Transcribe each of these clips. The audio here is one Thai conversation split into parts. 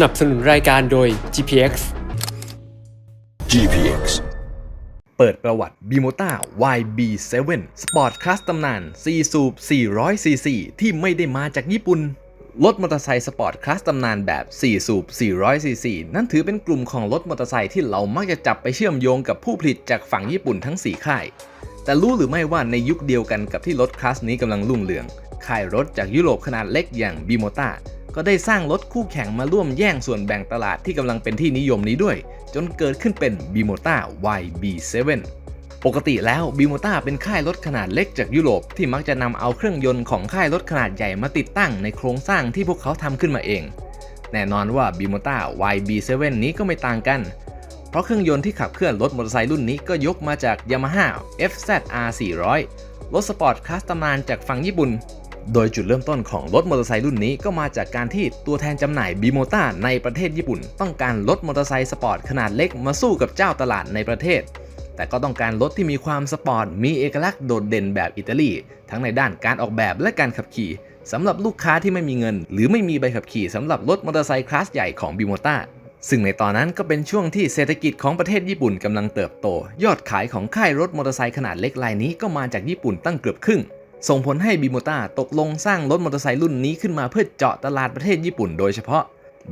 นับสนุนรายการโดย GPX GPX เปิดประวัติ b i m o t a YB7 สปอร์ตคลาสตำนาน 4 สูบ 400cc ที่ไม่ได้มาจากญี่ปุ่น รถมอเตอร์ไซค์สปอร์ตคลาสตำนานแบบ 4 สูบ 400cc นั่นถือเป็นกลุ่มของรถมอเตอร์ไซค์ที่เรามักจะจับไปเชื่อมโยงกับผู้ผลิตจากฝั่งญี่ปุ่นทั้ง 4 ค่าย แต่รู้หรือไม่ว่าในยุคเดียวกันกับที่รถคลาสนี้กำลังรุ่งเรือง ค่ายรถจากยุโรปขนาดเล็กอย่าง b i m o t a ก็ได้สร้างรถคู่แข่งมาร่วมแย่งส่วนแบ่งตลาดที่กำลังเป็นที่นิยมนี้ด้วย จนเกิดขึ้นเป็น b i m o t a YB7 ปกติแล้ว b i m o t a เป็นค่ายรถขนาดเล็กจากยุโรปที่มักจะนำเอาเครื่องยนต์ของค่ายรถขนาดใหญ่มาติดตั้งในโครงสร้างที่พวกเขาทำขึ้นมาเอง แน่นอนว่า b i m o t a YB7 นี้ก็ไม่ต่างกัน เพราะเครื่องยนต์ที่ขับเคลื่อนรถมอเตอร์ไซค์รุ่นนี้ก็ยกมาจาก Yamaha FZR 400รถสปอร์ตคลาสตำนานจากฝั่งญี่ปุ่น โดยจุดเริ่มต้นของรถมอเตอร์ไซค์รุ่นนี้ก็มาจากการที่ตัวแทนจำหน่ายบิโมต้าในประเทศญี่ปุ่น ต้องการรถมอเตอร์ไซค์สปอร์ตขนาดเล็กมาสู้กับเจ้าตลาดในประเทศ แต่ก็ต้องการรถที่มีความสปอร์ตมีเอกลักษณ์โดดเด่นแบบอิตาลีทั้งในด้านการออกแบบและการขับขี่สำหรับลูกค้าที่ไม่มีเงิน หรือไม่มีใบขับขี่สำหรับรถมอเตอร์ไซค์คลาสใหญ่ของบิโมต้าซึ่งในตอนนั้นก็เป็นช่วงที่เศรษฐกิจของประเทศญี่ปุ่นกำลังเติบโต ยอดขายของค่ายรถมอเตอร์ไซค์ขนาดเล็กรายนี้ก็มาจากญี่ปุ่นตั้งเกือบครึ่ง ส่งผลให้บิโมต้าตกลงสร้างรถมอเตอร์ไซค์รุ่นนี้ขึ้นมาเพื่อเจาะตลาดประเทศญี่ปุ่นโดยเฉพาะ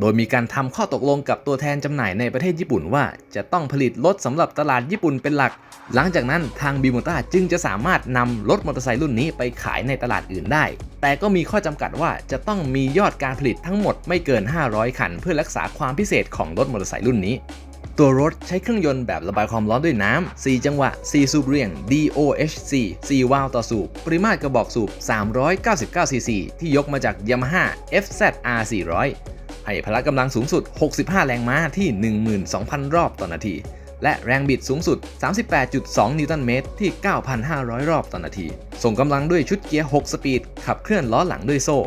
โดยมีการทำข้อตกลงกับตัวแทนจำหน่ายในประเทศญี่ปุ่นว่า จะต้องผลิตรถสำหรับตลาดญี่ปุ่นเป็นหลัก หลังจากนั้นทางบิโมต้าจึงจะสามารถนำรถมอเตอร์ไซค์รุ่นนี้ไปขายในตลาดอื่นได้ แต่ก็มีข้อจำกัดว่าจะต้องมียอดการผลิตทั้งหมดไม่เกิน 500 คัน เพื่อรักษาความพิเศษของรถมอเตอร์ไซค์รุ่นนี้ ตัวรถใช้เครื่องยนต์แบบระบายความร้อนด้วยน้ำ 4 จังหวะ 4 สูบเรียง DOHC 4วาล์วต่อสูบ ปริมาตรกระบอกสูบ 399 cc ที่ยกมาจาก Yamaha FZR 400 ให้พละกำลังสูงสุด 65 แรงม้าที่ 12,000 รอบต่อนาที และแรงบิดสูงสุด 38.2 นิวตันเมตรที่ 9,500 รอบต่อนาที ส่งกำลังด้วยชุดเกียร์ 6 สปีด ขับเคลื่อนล้อหลังด้วยโซ่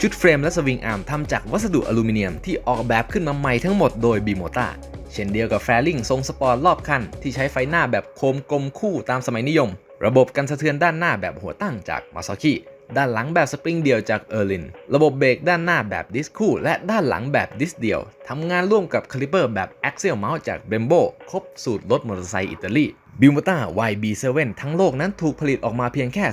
ชุดเฟรมและสวิงอาร์มทำจากวัสดุอลูมิเนียมที่ออกแบบขึ้นมาใหม่ทั้งหมดโดยบีโมตา เช่นเดียวกับแฟลิงทรงสปอร์ตรอบคันที่ใช้ไฟหน้าแบบโคมกลมคู่ตามสมัยนิยม ระบบกันสะเทือนด้านหน้าแบบหัวตั้งจากมาซากิด้านหลังแบบสปริงเดียวจากเออร์ลิน ระบบเบรกด้านหน้าแบบดิสคู่ และด้านหลังแบบดิสเดียว ทำงานร่วมกับคาลิเปอร์แบบ Axial Mount จาก Brembo ครบสูตรรถมอเตอร์ไซค์อิตาลีบิวมต้า YB7 ทั้งโลกนั้นถูกผลิตออกมาเพียงแค่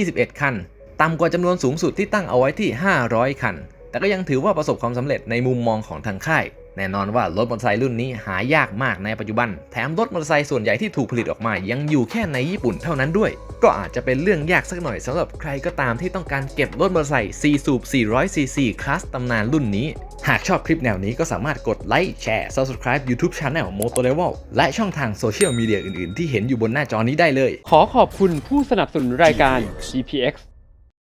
321 คัน ต่ำกว่าจำนวนสูงสุดที่ตั้งเอาไว้ที่ 500 คัน แต่ก็ยังถือว่าประสบความสำเร็จในมุมมองของทางค่าย แน่นอนว่ารถมอเตอร์ไซค์รุ่นนี้หายากมากในปัจจุบัน แถมรถมอเตอร์ไซค์ส่วนใหญ่ที่ถูกผลิตออกมา ยังอยู่แค่ในญี่ปุ่นเท่านั้นด้วย ก็อาจจะเป็นเรื่องยากสักหน่อยสำหรับใครก็ตามที่ต้องการเก็บรถมอเตอร์ไซค์4สูบ 400cc คลาสตำนานรุ่นนี้ หากชอบคลิปแนวนี้ก็สามารถกดไลค์แชร์ subscribe YouTube Channel Moto Level และช่องทางโซเชียลมีเดียอื่นๆ ที่เห็นอยู่บนหน้าจอนี้ได้เลย ขอขอบคุณผู้สนับสนุนรายการ GPX